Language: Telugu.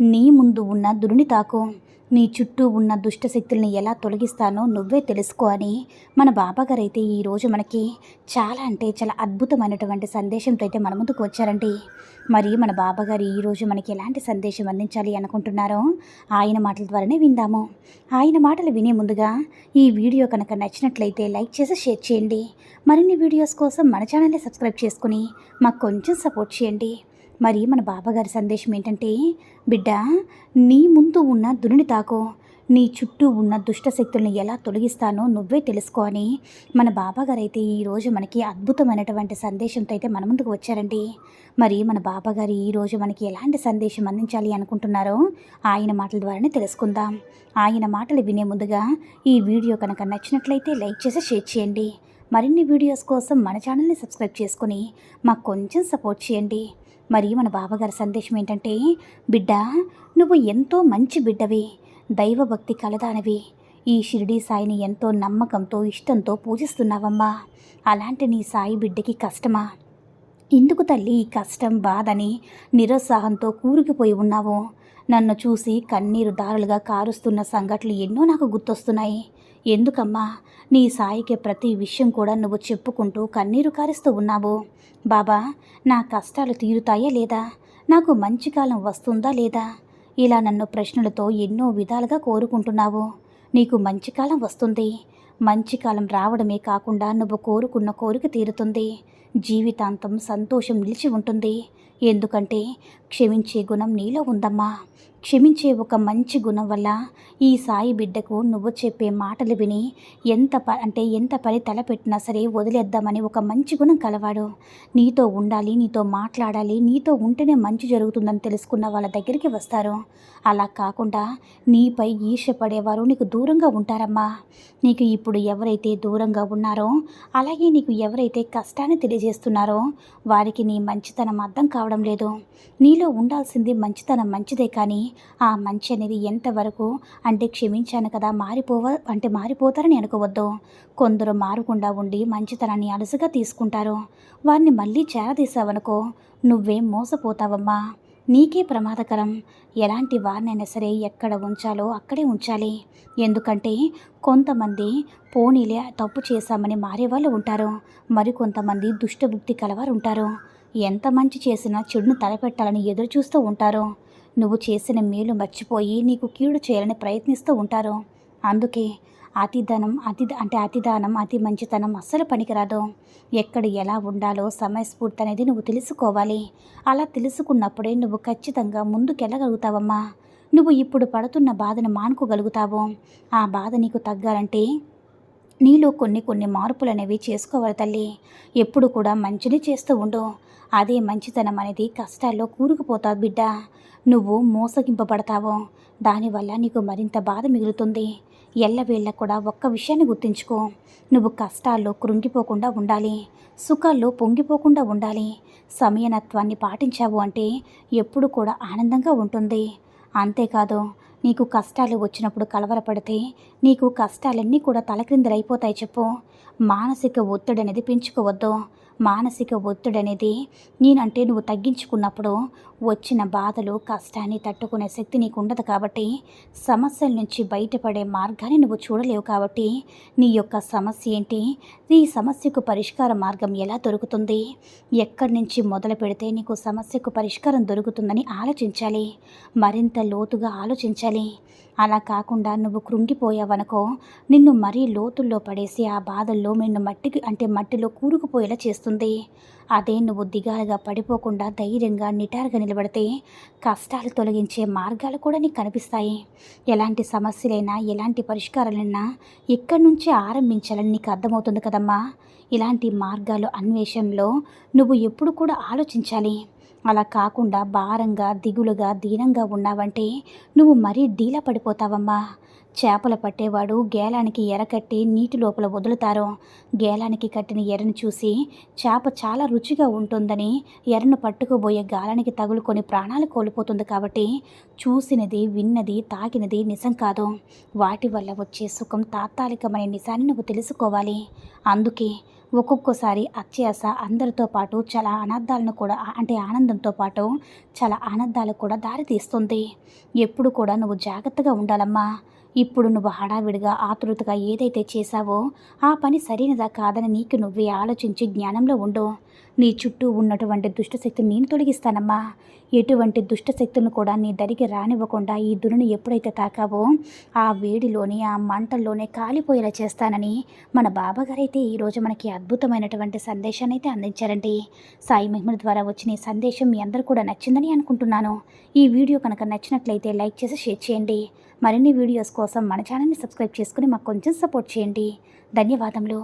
నీ ముందు ఉన్న దురుని తాకు. నీ చుట్టూ ఉన్న దుష్టశక్తుల్ని ఎలా తొలగిస్తానో నువ్వే తెలుసుకో అని మన బాబాగారు అయితే ఈరోజు మనకి చాలా అంటే చాలా అద్భుతమైనటువంటి సందేశంతో అయితే మన ముందుకు వచ్చారండి. మరి మన బాబాగారు ఈరోజు మనకి ఎలాంటి సందేశం అందించాలి అనుకుంటున్నారో ఆయన మాటల ద్వారానే విందాము. ఆయన మాటలు వినే ముందుగా ఈ వీడియో కనుక నచ్చినట్లయితే లైక్ చేసి షేర్ చేయండి. మరిన్ని వీడియోస్ కోసం మన ఛానల్ని సబ్స్క్రైబ్ చేసుకుని మాకు కొంచెం సపోర్ట్ చేయండి. మరి మన బాబాగారి సందేశం ఏంటంటే బిడ్డ నీ ముందు ఉన్న దురుని తాకో. నీ చుట్టూ ఉన్న దుష్ట శక్తుల్ని ఎలా తొలగిస్తానో నువ్వే తెలుసుకో అని మన బాబాగారు అయితే ఈరోజు మనకి అద్భుతమైనటువంటి సందేశంతో అయితే మన ముందుకు వచ్చారండి. మరి మన బాబాగారు ఈరోజు మనకి ఎలాంటి సందేశం అందించాలి అనుకుంటున్నారో ఆయన మాటల ద్వారానే తెలుసుకుందాం. ఆయన మాటలు వినే ముందుగా ఈ వీడియో కనుక నచ్చినట్లయితే లైక్ చేసి షేర్ చేయండి. మరిన్ని వీడియోస్ కోసం మన ఛానల్ని సబ్స్క్రైబ్ చేసుకుని మాకు కొంచెం సపోర్ట్ చేయండి. మరి మన బావగారి సందేశం ఏంటంటే బిడ్డ నువ్వు ఎంతో మంచి బిడ్డవి. దైవభక్తి కలదానవి. ఈ షిరిడీ సాయిని ఎంతో నమ్మకంతో ఇష్టంతో పూజిస్తున్నావమ్మా. అలాంటి నీ సాయి బిడ్డకి కష్టమా? ఎందుకు తల్లి ఈ కష్టం బాధని నిరుత్సాహంతో కూరుకుపోయి ఉన్నావు? నన్ను చూసి కన్నీరు దారులుగా కారుస్తున్న సంఘటనలు ఎన్నో నాకు గుర్తొస్తున్నాయి. ఎందుకమ్మా? నీ సాయికి ప్రతి విషయం కూడా నువ్వు చెప్పుకుంటూ కన్నీరు కారుస్తూ ఉన్నావు. బాబా నా కష్టాలు తీరుతాయా లేదా? నాకు మంచి కాలం వస్తుందా లేదా? ఇలా నన్ను ప్రశ్నలతో ఎన్నో విధాలుగా కోరుకుంటున్నావు. నీకు మంచి కాలం వస్తుంది. మంచి కాలం రావడమే కాకుండా నువ్వు కోరుకున్న కోరిక తీరుతుంది. జీవితాంతం సంతోషం నిలిచి ఉంటుంది. ఎందుకంటే క్షమించే గుణం నీలో ఉందమ్మా. క్షమించే ఒక మంచి గుణం వల్ల ఈ సాయి బిడ్డకు నువ్వు చెప్పే మాటలు విని ఎంత ప అంటే ఎంత పని తలపెట్టినా సరే వదిలేద్దామని ఒక మంచి గుణం కలవాడు. నీతో ఉండాలి నీతో మాట్లాడాలి నీతో ఉంటేనే మంచి జరుగుతుందని తెలుసుకున్న వాళ్ళ దగ్గరికి వస్తారు. అలా కాకుండా నీపై ఈర్ష్య పడేవారు నీకు దూరంగా ఉంటారమ్మా. నీకు ఇప్పుడు ఎవరైతే దూరంగా ఉన్నారో అలాగే నీకు ఎవరైతే కష్టాన్ని తెలియజేస్తున్నారో వారికి నీ మంచితనం అర్థం కావడం లేదు. నీలో ఉండాల్సింది మంచితనం మంచిదే కానీ ఆ మంచి అనేది ఎంతవరకు అంటే క్షమించాను కదా మారిపోవ అంటే మారిపోతారని అనుకోవద్దు. కొందరు మారకుండా ఉండి మంచితనాన్ని అలసుగా తీసుకుంటారు. వారిని మళ్ళీ చేరదీసావనుకో నువ్వేం మోసపోతావమ్మా. నీకే ప్రమాదకరం. ఎలాంటి వారినైనా సరే ఎక్కడ ఉంచాలో అక్కడే ఉంచాలి. ఎందుకంటే కొంతమంది పోనీలే తప్పు చేశామని మారేవాళ్ళు ఉంటారు. మరికొంతమంది దుష్టబుద్ధి కలవారు ఉంటారు. ఎంత మంచి చేసినా చెడును తలపెట్టాలని ఎదురు చూస్తూ ఉంటారు. నువ్వు చేసిన మేలు మర్చిపోయి నీకు కీడు చేయాలని ప్రయత్నిస్తూ ఉంటారు. అందుకే అతిధనం అతి అంటే అతిదానం అతి మంచితనం అస్సలు పనికిరాదు. ఎక్కడ ఎలా ఉండాలో సమయస్ఫూర్తి అనేది నువ్వు తెలుసుకోవాలి. అలా తెలుసుకున్నప్పుడే నువ్వు ఖచ్చితంగా ముందుకెళ్ళగలుగుతావమ్మా. నువ్వు ఇప్పుడు పడుతున్న బాధను మానుకోగలుగుతావు. ఆ బాధ నీకు తగ్గాలంటే నీలో కొన్ని కొన్ని మార్పులు అనేవి చేసుకోవాలి తల్లి. ఎప్పుడు కూడా మంచిని చేస్తూ ఉండు. అదే మంచితనం అనేది కష్టాల్లో కూరుకుపోతావు బిడ్డ. నువ్వు మోసగింపబడతావు దానివల్ల నీకు మరింత బాధ మిగులుతుంది. ఎల్లవేళ్ళ కూడా ఒక్క విషయాన్ని గుర్తుంచుకో. నువ్వు కష్టాల్లో కృంగిపోకుండా ఉండాలి. సుఖాల్లో పొంగిపోకుండా ఉండాలి. సమయనత్వాన్ని పాటించావు అంటే ఎప్పుడు కూడా ఆనందంగా ఉంటుంది. అంతేకాదు నీకు కష్టాలు వచ్చినప్పుడు కలవరపడితే నీకు కష్టాలన్నీ కూడా తలక్రిందులైపోతాయి చెప్పు. మానసిక ఒత్తిడి అనేది పెంచుకోవద్దు. మానసిక ఒత్తిడి అనేది నేనంటే నువ్వు తగ్గించుకున్నప్పుడు వచ్చిన బాధలు కష్టాన్ని తట్టుకునే శక్తి నీకు ఉండదు కాబట్టి సమస్యల నుంచి బయటపడే మార్గాన్ని నువ్వు చూడలేవు కాబట్టి నీ యొక్క సమస్య ఏంటి? ఈ సమస్యకు పరిష్కార మార్గం ఎలా దొరుకుతుంది? ఎక్కడి నుంచి మొదలు పెడితే నీకు సమస్యకు పరిష్కారం దొరుకుతుందని ఆలోచించాలి. మరింత లోతుగా ఆలోచించాలి. అలా కాకుండా నువ్వు కృంగిపోయావనుకో నిన్ను మరీ లోతుల్లో పడేసి ఆ బాధల్లో నిన్ను మట్టికి అంటే మట్టిలో కూరుకుపోయేలా చేస్తుంది. అదే నువ్వు దిగాలుగా పడిపోకుండా ధైర్యంగా నిటారుగా నిలబడితే కష్టాలు తొలగించే మార్గాలు కూడా నీకు కనిపిస్తాయి. ఎలాంటి సమస్యలైనా ఎలాంటి పరిష్కారాలైనా ఇక్కడి నుంచి ఆరంభించాలని నీకు అర్థమవుతుంది కదమ్మా. ఇలాంటి మార్గాలు అన్వేషంలో నువ్వు ఎప్పుడు కూడా ఆలోచించాలి. అలా కాకుండా భారంగా దిగులుగా దీనంగా ఉన్నావంటే నువ్వు మరీ డీలా పడిపోతావమ్మా. చేపలు పట్టేవాడు గేలానికి ఎర కట్టి నీటి లోపల వదులుతారు. గేలానికి కట్టిన ఎరను చూసి చేప చాలా రుచిగా ఉంటుందని ఎర్రను పట్టుకుపోయే గాలానికి తగులుకొని ప్రాణాలు కోల్పోతుంది కాబట్టి చూసినది విన్నది తాకినది నిజం కాదు. వాటి వల్ల వచ్చే సుఖం తాత్కాలికమనే నిజాన్ని నువ్వు తెలుసుకోవాలి. అందుకే ఒక్కొక్కసారి అత్యాస అందరితో పాటు చాలా అనర్థాలను కూడా అంటే ఆనందంతో పాటు చాలా ఆనందాలకు కూడా దారితీస్తుంది ఎప్పుడు కూడా నువ్వు జాగ్రత్తగా ఉండాలమ్మా. ఇప్పుడు నువ్వు హడావిడిగా ఆతృతగా ఏదైతే చేశావో ఆ పని సరైనదా కాదని నీకు నువ్వే ఆలోచించి జ్ఞానంలో ఉండు. నీ చుట్టూ ఉన్నటువంటి దుష్టశక్తి నేను తొలగిస్తానమ్మా. ఎటువంటి దుష్టశక్తులను కూడా నీ దరికి రానివ్వకుండా ఈ దురిని ఎప్పుడైతే తాకావో ఆ వేడిలోనే ఆ మంటల్లోనే కాలిపోయేలా చేస్తానని మన బాబాగారైతే ఈరోజు మనకి అద్భుతమైనటువంటి సందేశాన్ని అయితే అందించారండి. సాయి మహిమల ద్వారా వచ్చిన ఈ సందేశం మీ అందరూ కూడా నచ్చిందని అనుకుంటున్నాను. ఈ వీడియో కనుక నచ్చినట్లయితే లైక్ చేసి షేర్ చేయండి. మరిన్ని వీడియోస్ కోసం మన ఛానల్ని సబ్స్క్రైబ్ చేసుకుని మాకు కొంచెం సపోర్ట్ చేయండి. ధన్యవాదములు.